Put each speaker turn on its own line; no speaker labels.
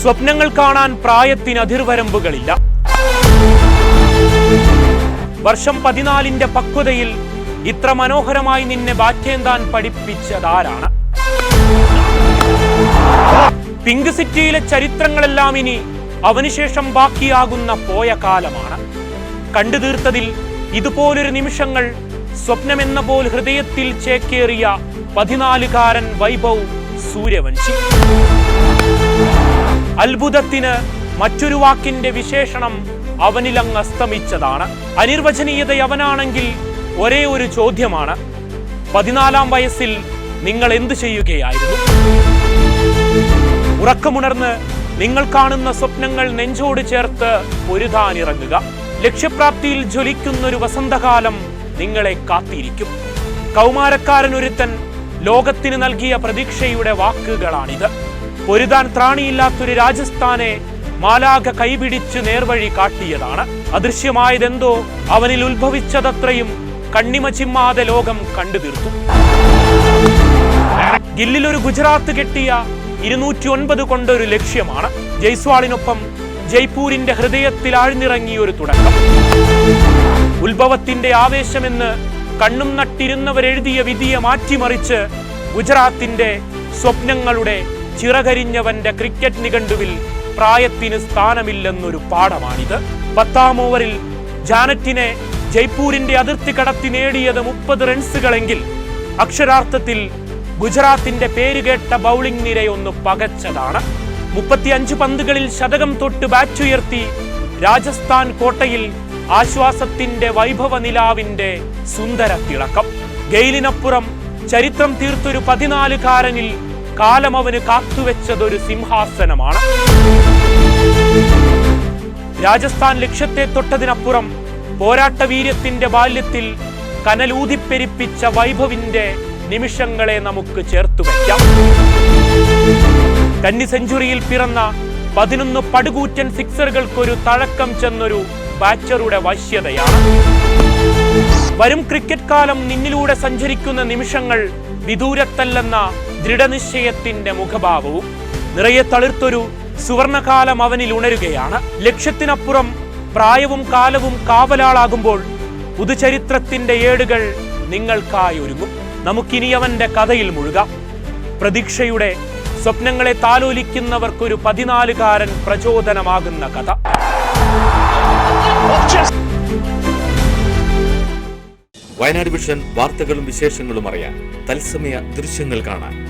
സ്വപ്നങ്ങൾ കാണാൻ പ്രായത്തിന് അതിർവരമ്പുകളില്ല. വർഷം പതിനാലിന്റെ പക്വതയിൽ ഇത്ര മനോഹരമായി നിന്നെ ബാറ്റേന്താൻ പഠിപ്പിച്ചതാരാണ്? പിങ്ക് സിറ്റിയിലെ ചരിത്രങ്ങളെല്ലാം ഇനി അവനുശേഷം ബാക്കിയാകുന്ന പോയ കാലമാണ്. കണ്ടു തീർത്തതിൽ ഇതുപോലൊരു നിമിഷങ്ങൾ സ്വപ്നമെന്ന പോൽ ഹൃദയത്തിൽ ചേക്കേറിയ പതിനാലുകാരൻ വൈഭവ് സൂര്യവംശി. അത്ഭുതത്തിന് മറ്റൊരു വാക്കിന്റെ വിശേഷണം അവനിലങ്ങ് അസ്തമിച്ചതാണ്. അനിർവചനീയത അവനാണെങ്കിൽ ഒരേ ഒരു ചോദ്യമാണ്. പതിനാലാം വയസ്സിൽ നിങ്ങൾ എന്തു ചെയ്യുകയായിരുന്നു? ഉറക്കമുണർന്ന് നിങ്ങൾ കാണുന്ന സ്വപ്നങ്ങൾ നെഞ്ചോട് ചേർത്ത് പൊരുതാനിറങ്ങുക. ലക്ഷ്യപ്രാപ്തിയിൽ ജ്വലിക്കുന്നൊരു വസന്തകാലം നിങ്ങളെ കാത്തിരിക്കും. കൗമാരക്കാരൻ ഒരുത്തൻ ലോകത്തിന് നൽകിയ പ്രതീക്ഷയുടെ വാക്കുകളാണിത്. പൊരുതാൻ ത്രാണിയില്ലാത്തൊരു രാജസ്ഥാനെ മാലാഖ കൈപിടിച്ച് നേർവഴി കാട്ടിയതാണ്. അദൃശ്യമായതെന്തോ അവനിൽ ഉത്ഭവിച്ചതത്രയും കണ്ണിമ ചിമ്മാതെ ലോകം കണ്ടു തീർത്തു ഗില്ലിലൊരു ഗുജറാത്ത് കെട്ടിയ ഇരുന്നൂറ്റി ഒൻപത് കൊണ്ടൊരു ലക്ഷ്യമാണ് ജയ്സ്വാളിനൊപ്പം ജയ്പൂരിന്റെ ഹൃദയത്തിൽ ആഴ്ന്നിറങ്ങിയൊരു തുടക്കം. ഉത്ഭവത്തിന്റെ ആവേശമെന്ന് കണ്ണും നട്ടിരുന്നവരെഴുതിയ വിധിയെ മാറ്റിമറിച്ച് ഗുജറാത്തിന്റെ സ്വപ്നങ്ങളുടെ ചിറകരിഞ്ഞവന്റെ ക്രിക്കറ്റ് നിഘണ്ടുവിൽ പ്രായത്തിന് സ്ഥാനമില്ലെന്നൊരു പാഠമാണിത്. പത്താം ഓവറിൽ ജാനറ്റിനെ ജയ്പൂരിന്റെ അതിർത്തി കടത്തി നേടിയത് മുപ്പത് റൺസുകളെങ്കിൽ അക്ഷരാർത്ഥത്തിൽ ഗുജറാത്തിന്റെ പേരുകേട്ട ബൗളിംഗ് നിരയൊന്ന് പകച്ചതാണ്. മുപ്പത്തിയഞ്ച് പന്തുകളിൽ ശതകം തൊട്ട് ബാറ്റുയർത്തി രാജസ്ഥാൻ കോട്ടയിൽ ആശ്വാസത്തിന്റെ വൈഭവ നിലാവിന്റെ സുന്ദര തിളക്കം. ഗെയിലിനപ്പുറം ചരിത്രം തീർത്തൊരു പതിനാലുകാരനിൽ കാലം അവന് കാത്തുവെച്ചതൊരു സിംഹാസനമാണ്. രാജസ്ഥാൻ ലക്ഷ്യത്തെ തൊട്ടതിനപ്പുറം പോരാട്ട വീര്യത്തിന്റെ ബാല്യത്തിൽ കനലൂതിപ്പെരിപ്പിച്ച വൈഭവിന്റെ നിമിഷങ്ങളെ നമുക്ക് ചേർത്തു വയ്ക്കാം. കന്നി സെഞ്ചുറിയിൽ പിറന്ന പതിനൊന്ന് പടുകൂറ്റൻ സിക്സറുകൾക്കൊരു തഴക്കം ചെന്നൊരു ബാറ്ററുടെ വശ്യതയാണ്. വരും ക്രിക്കറ്റ് കാലം നിന്നിലൂടെ സഞ്ചരിക്കുന്ന നിമിഷങ്ങൾ വിദൂരത്തല്ലെന്ന ദൃഢനിശ്ചയത്തിന്റെ മുഖഭാവവും നിറയെ തളിർത്തൊരു സുവർണകാലം അവനിൽ ഉണരുകയാണ്. ലക്ഷ്യത്തിനപ്പുറം പ്രായവും കാലവും കാവലാളാകുമ്പോൾ പുതുചരിത്രത്തിന്റെ ഏടുകൾ നിങ്ങൾക്കായി ഒരുങ്ങും. നമുക്കിനി അവന്റെ കഥയിൽ മുഴുകാം. പ്രതീക്ഷയുടെ സ്വപ്നങ്ങളെ താലോലിക്കുന്നവർക്കൊരു പതിനാലുകാരൻ പ്രചോദനമാകുന്ന കഥ.
വയനാട് വിഷൻ വാർത്തകളും വിശേഷങ്ങളും അറിയാൻ തത്സമയ ദൃശ്യങ്ങൾ കാണാൻ